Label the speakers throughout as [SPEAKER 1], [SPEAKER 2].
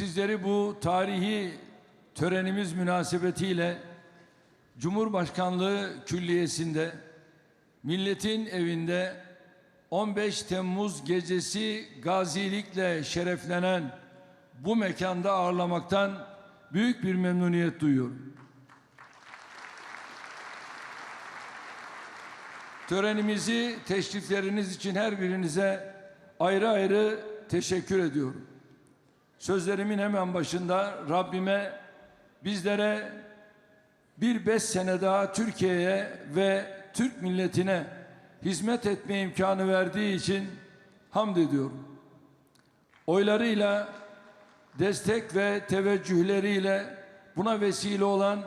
[SPEAKER 1] Sizleri bu tarihi törenimiz münasebetiyle Cumhurbaşkanlığı Külliyesi'nde milletin evinde 15 Temmuz gecesi gazilikle şereflenen bu mekanda ağırlamaktan büyük bir memnuniyet duyuyorum. Törenimizi teşrifleriniz için her birinize ayrı ayrı teşekkür ediyorum. Sözlerimin hemen başında Rabbime bizlere bir beş sene daha Türkiye'ye ve Türk milletine hizmet etme imkanı verdiği için hamd ediyorum. Oylarıyla, destek ve teveccühleriyle buna vesile olan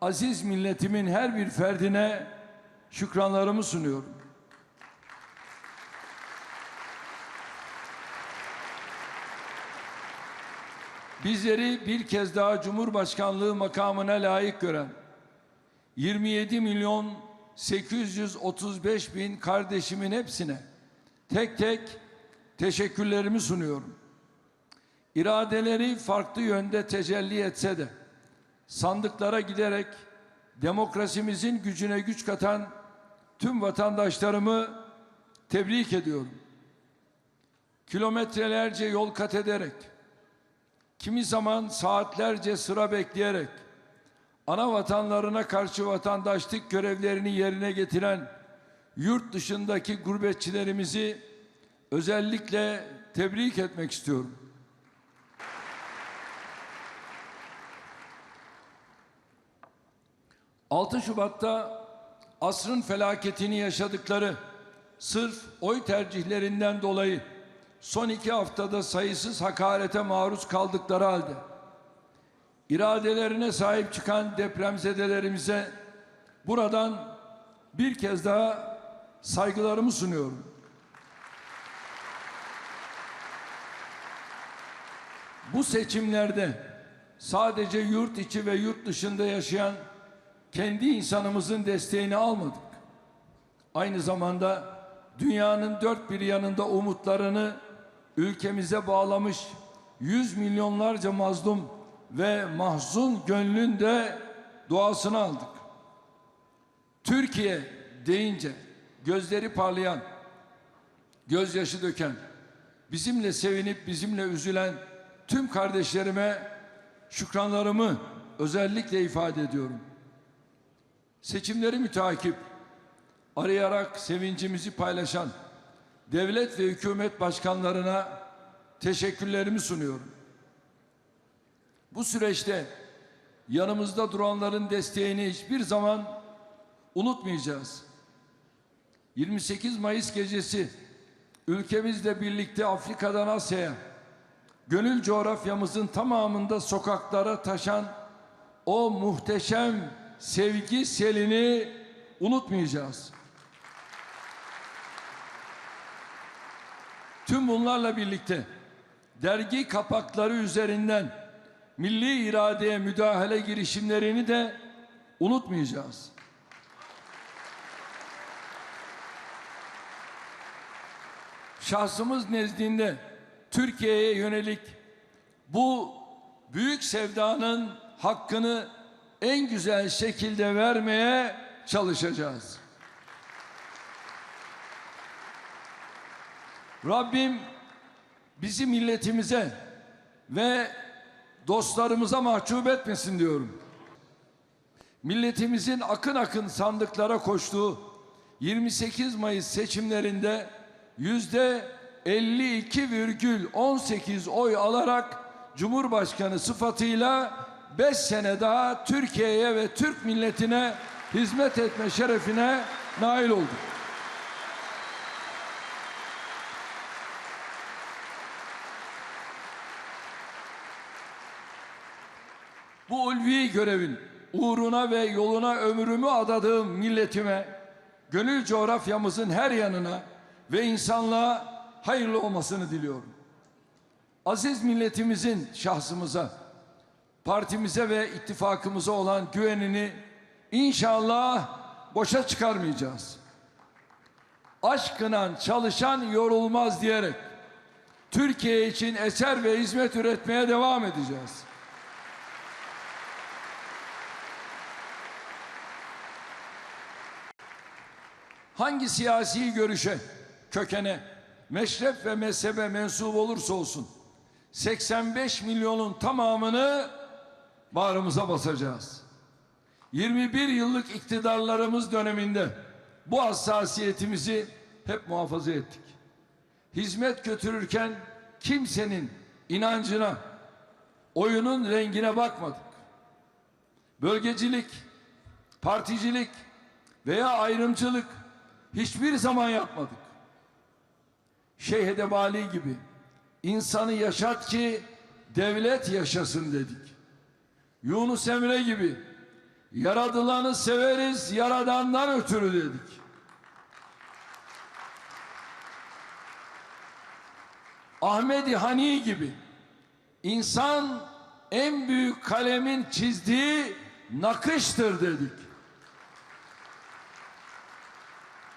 [SPEAKER 1] aziz milletimin her bir ferdine şükranlarımı sunuyorum. Bizleri bir kez daha Cumhurbaşkanlığı makamına layık gören 27 milyon 835 bin kardeşimin hepsine tek tek teşekkürlerimi sunuyorum. İradeleri farklı yönde tecelli etse de sandıklara giderek demokrasimizin gücüne güç katan tüm vatandaşlarımı tebrik ediyorum. Kilometrelerce yol kat ederek, kimi zaman saatlerce sıra bekleyerek, ana vatanlarına karşı vatandaşlık görevlerini yerine getiren yurt dışındaki gurbetçilerimizi özellikle tebrik etmek istiyorum. ...6 Şubat'ta asrın felaketini yaşadıkları... ...sırf oy tercihlerinden dolayı... ...son iki haftada sayısız hakarete maruz kaldıkları halde... ...iradelerine sahip çıkan depremzedelerimize... ...buradan bir kez daha saygılarımı sunuyorum. Bu seçimlerde sadece yurt içi ve yurt dışında yaşayan kendi insanımızın desteğini almadık. Aynı zamanda dünyanın dört bir yanında umutlarını ülkemize bağlamış yüz milyonlarca mazlum ve mahzun gönlün de duasını aldık. Türkiye deyince gözleri parlayan, gözyaşı döken, bizimle sevinip bizimle üzülen tüm kardeşlerime şükranlarımı özellikle ifade ediyorum. Seçimleri mütakip, arayarak sevincimizi paylaşan devlet ve hükümet başkanlarına teşekkürlerimi sunuyorum. Bu süreçte yanımızda duranların desteğini hiçbir zaman unutmayacağız. 28 Mayıs gecesi ülkemizle birlikte Afrika'dan Asya'ya gönül coğrafyamızın tamamında sokaklara taşan o muhteşem sevgi selini unutmayacağız. Tüm bunlarla birlikte dergi kapakları üzerinden milli iradeye müdahale girişimlerini de unutmayacağız. Şahsımız nezdinde Türkiye'ye yönelik bu büyük sevdanın hakkını en güzel şekilde vermeye çalışacağız. Rabbim bizi milletimize ve dostlarımıza mahcup etmesin diyorum. Milletimizin akın akın sandıklara koştuğu 28 Mayıs seçimlerinde yüzde 52,18 oy alarak Cumhurbaşkanı sıfatıyla 5 sene daha Türkiye'ye ve Türk milletine hizmet etme şerefine nail olduk. Bu ulvi görevin uğruna ve yoluna ömrümü adadığım milletime, gönül coğrafyamızın her yanına ve insanlığa hayırlı olmasını diliyorum. Aziz milletimizin şahsımıza, partimize ve ittifakımıza olan güvenini inşallah boşa çıkarmayacağız. Aşkına çalışan yorulmaz diyerek Türkiye için eser ve hizmet üretmeye devam edeceğiz. Hangi siyasi görüşe, kökene, meşrep ve mezhebe mensup olursa olsun 85 milyonun tamamını bağrımıza basacağız. 21 yıllık iktidarlarımız döneminde bu hassasiyetimizi hep muhafaza ettik. Hizmet götürürken kimsenin inancına, oyunun rengine bakmadık. Bölgecilik, particilik veya ayrımcılık hiçbir zaman yapmadık. Şeyh Edebali gibi insanı yaşat ki devlet yaşasın dedik. Yunus Emre gibi yaradılanı severiz yaradandan ötürü dedik. Ahmedi Hani gibi insan en büyük kalemin çizdiği nakıştır dedik.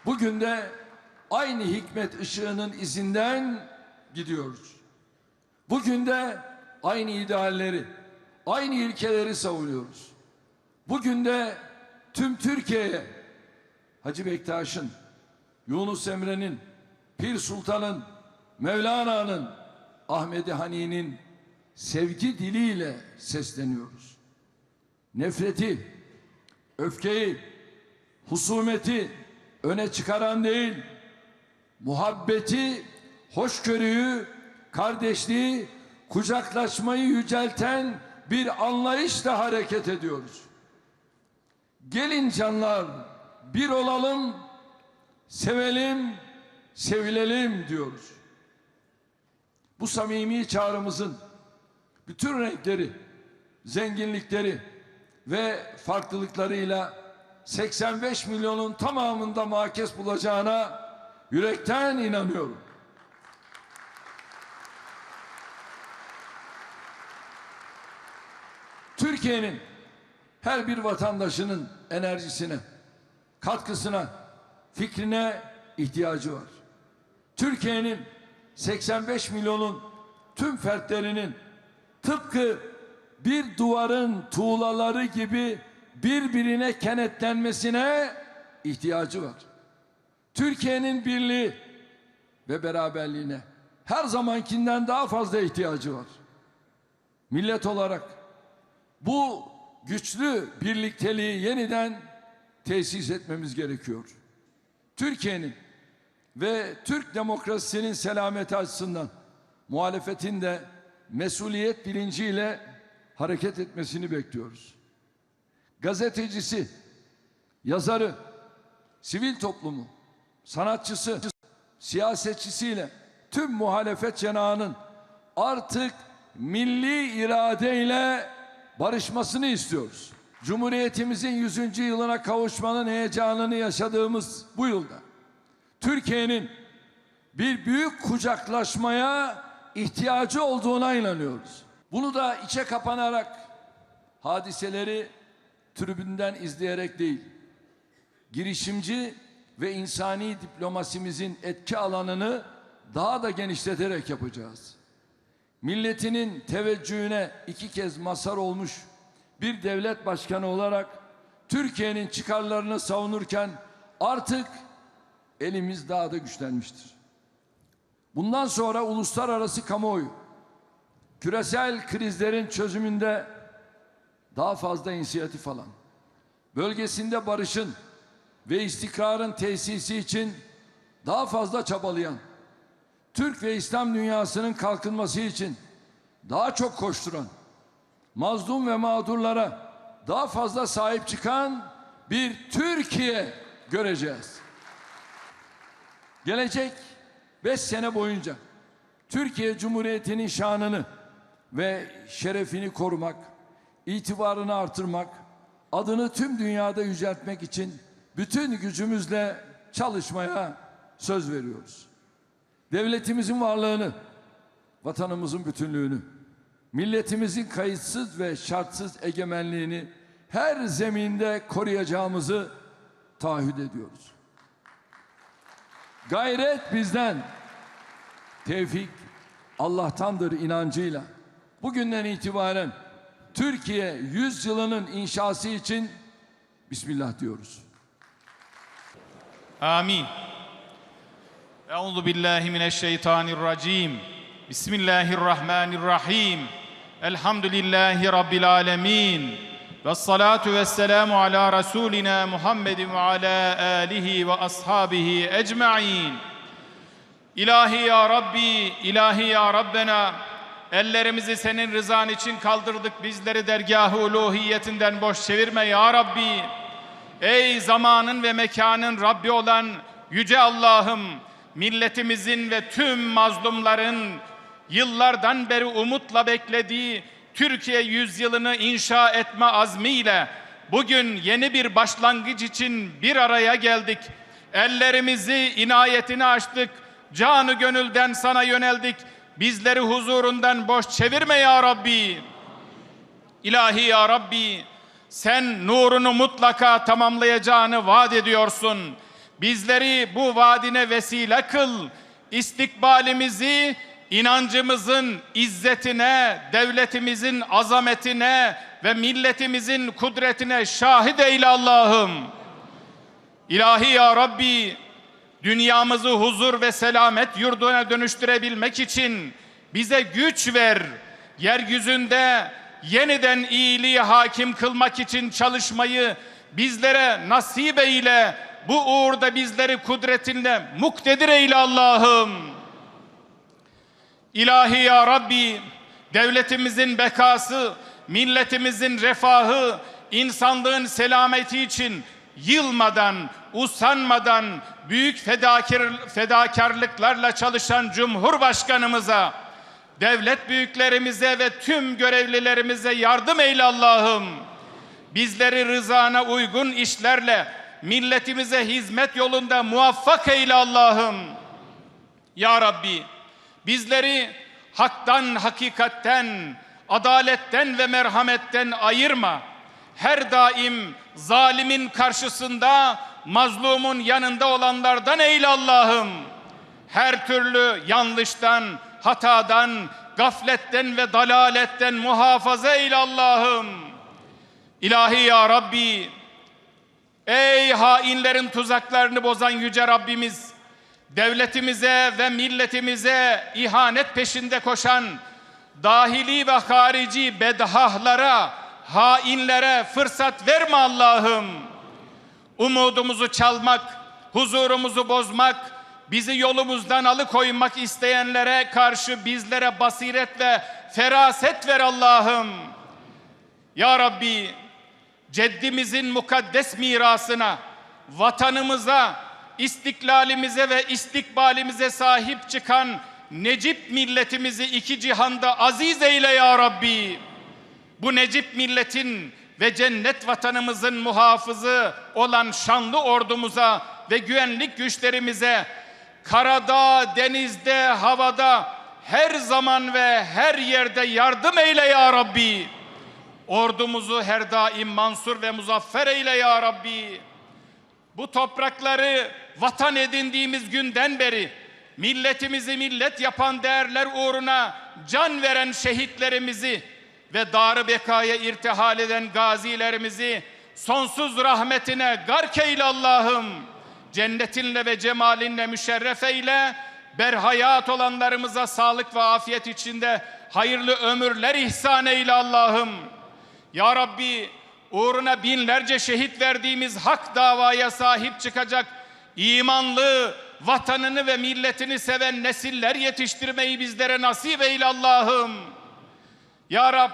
[SPEAKER 1] Bugün de aynı hikmet ışığının izinden gidiyoruz. Bugün de aynı idealleri, aynı ilkeleri savunuyoruz. Bugün de tüm Türkiye'ye Hacı Bektaş'ın, Yunus Emre'nin, Pir Sultan'ın, Mevlana'nın, Ahmedi Hani'nin sevgi diliyle sesleniyoruz. Nefreti, öfkeyi, husumeti öne çıkaran değil, muhabbeti, hoşgörüyü, kardeşliği, kucaklaşmayı yücelten bir anlayışla hareket ediyoruz. Gelin canlar bir olalım, sevelim, sevilelim diyoruz. Bu samimi çağrımızın bütün renkleri, zenginlikleri ve farklılıklarıyla 85 milyonun tamamında makes bulacağına yürekten inanıyorum. Türkiye'nin her bir vatandaşının enerjisine, katkısına, fikrine ihtiyacı var. Türkiye'nin 85 milyonun tüm fertlerinin tıpkı bir duvarın tuğlaları gibi birbirine kenetlenmesine ihtiyacı var. Türkiye'nin birliği ve beraberliğine her zamankinden daha fazla ihtiyacı var. Millet olarak bu güçlü birlikteliği yeniden tesis etmemiz gerekiyor. Türkiye'nin ve Türk demokrasisinin selameti açısından muhalefetin de mesuliyet bilinciyle hareket etmesini bekliyoruz. Gazetecisi, yazarı, sivil toplumu, sanatçısı, siyasetçisiyle tüm muhalefet cenahının artık milli iradeyle barışmasını istiyoruz. Cumhuriyetimizin 100. yılına kavuşmanın heyecanını yaşadığımız bu yılda Türkiye'nin bir büyük kucaklaşmaya ihtiyacı olduğuna inanıyoruz. Bunu da içe kapanarak hadiseleri tribünden izleyerek değil, girişimci ve insani diplomasimizin etki alanını daha da genişleterek yapacağız. Milletinin teveccühüne iki kez mazhar olmuş bir devlet başkanı olarak Türkiye'nin çıkarlarını savunurken artık elimiz daha da güçlenmiştir. Bundan sonra uluslararası kamuoyu küresel krizlerin çözümünde daha fazla inisiyatif alan, bölgesinde barışın ve istikrarın tesisi için daha fazla çabalayan, Türk ve İslam dünyasının kalkınması için daha çok koşturan, mazlum ve mağdurlara daha fazla sahip çıkan bir Türkiye göreceğiz. Gelecek beş sene boyunca Türkiye Cumhuriyeti'nin şanını ve şerefini korumak, itibarını artırmak, adını tüm dünyada yüceltmek için bütün gücümüzle çalışmaya söz veriyoruz. Devletimizin varlığını, vatanımızın bütünlüğünü, milletimizin kayıtsız ve şartsız egemenliğini her zeminde koruyacağımızı taahhüt ediyoruz. Gayret bizden, tevfik Allah'tandır inancıyla bugünden itibaren Türkiye yüzyılının inşası için Bismillah diyoruz.
[SPEAKER 2] Amin. Euzu billahi mineşşeytanirracim. Bismillahirrahmanirrahim. Elhamdülillahi rabbil alamin. Ve salatu ve selamu ala Resulina Muhammedin ve ala alihi ve ashabihi ecmaîn. İlahi ya Rabbi, ilahi ya Rabbena ellerimizi senin rızan için kaldırdık, bizleri dergâh-ı uluhiyetinden boş çevirme ya Rabbi. Ey zamanın ve mekanın Rabbi olan Yüce Allah'ım, milletimizin ve tüm mazlumların yıllardan beri umutla beklediği Türkiye yüzyılını inşa etme azmiyle bugün yeni bir başlangıç için bir araya geldik. Ellerimizi inayetine açtık. Canı gönülden sana yöneldik. Bizleri huzurundan boş çevirme ya Rabbi. İlahi ya Rabbi, sen nurunu mutlaka tamamlayacağını vaat ediyorsun. Bizleri bu vaadine vesile kıl. İstikbalimizi inancımızın izzetine, devletimizin azametine ve milletimizin kudretine şahit eyle Allah'ım. İlahi ya Rabbi, dünyamızı huzur ve selamet yurduna dönüştürebilmek için bize güç ver. Yeryüzünde yeniden iyiliği hakim kılmak için çalışmayı bizlere nasip eyle. Bu uğurda bizleri kudretinle muktedir eyle Allah'ım. İlahi ya Rabbi, devletimizin bekası, milletimizin refahı, insanlığın selameti için yılmadan, usanmadan büyük fedakar, fedakarlıklarla çalışan Cumhurbaşkanımıza, devlet büyüklerimize ve tüm görevlilerimize yardım eyle Allah'ım. Bizleri rızana uygun işlerle milletimize hizmet yolunda muvaffak eyle Allah'ım. Ya Rabbi bizleri haktan, hakikatten, adaletten ve merhametten ayırma. Her daim zalimin karşısında mazlumun yanında olanlardan eyle Allah'ım. Her türlü yanlıştan, hatadan, gafletten ve dalaletten muhafaza eyle Allah'ım. İlahi ya Rabbi, ey hainlerin tuzaklarını bozan yüce Rabbimiz, devletimize ve milletimize ihanet peşinde koşan dahili ve harici bedahlara, hainlere fırsat verme Allah'ım. Umudumuzu çalmak, huzurumuzu bozmak, bizi yolumuzdan alıkoymak isteyenlere karşı bizlere basiret ve feraset ver Allah'ım. Ya Rabbi, ceddimizin mukaddes mirasına, vatanımıza, istiklalimize ve istikbalimize sahip çıkan Necip milletimizi iki cihanda aziz eyle ya Rabbi. Bu Necip milletin ve cennet vatanımızın muhafızı olan şanlı ordumuza ve güvenlik güçlerimize karada, denizde, havada her zaman ve her yerde yardım eyle ya Rabbi. Ordumuzu her daim mansur ve muzaffer eyle ya Rabbi. Bu toprakları vatan edindiğimiz günden beri milletimizi millet yapan değerler uğruna can veren şehitlerimizi ve darı bekaya irtihal eden gazilerimizi sonsuz rahmetine gark eyle Allah'ım. Cennetinle ve cemalinle müşerref eyle. Berhayat olanlarımıza sağlık ve afiyet içinde hayırlı ömürler ihsan eyle Allah'ım. Ya Rabbi uğruna binlerce şehit verdiğimiz hak davaya sahip çıkacak imanlı, vatanını ve milletini seven nesiller yetiştirmeyi bizlere nasip eyle Allah'ım. Ya Rab,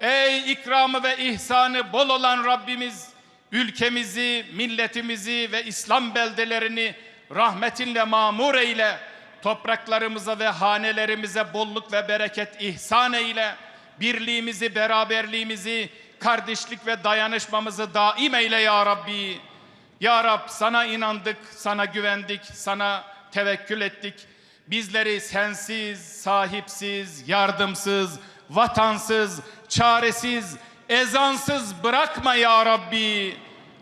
[SPEAKER 2] ey ikramı ve ihsanı bol olan Rabbimiz, ülkemizi, milletimizi ve İslam beldelerini rahmetinle mamur eyle. Topraklarımıza ve hanelerimize bolluk ve bereket ihsan eyle. Birliğimizi, beraberliğimizi, kardeşlik ve dayanışmamızı daim eyle ya Rabbi. Ya Rab sana inandık, sana güvendik, sana tevekkül ettik. Bizleri sensiz, sahipsiz, yardımsız, vatansız, çaresiz, ezansız bırakma ya Rabbi.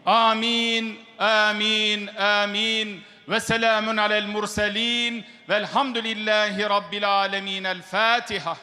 [SPEAKER 2] Amin, amin, amin. ve selamun alel murselin velhamdülillahi rabbil alemin. El Fatiha.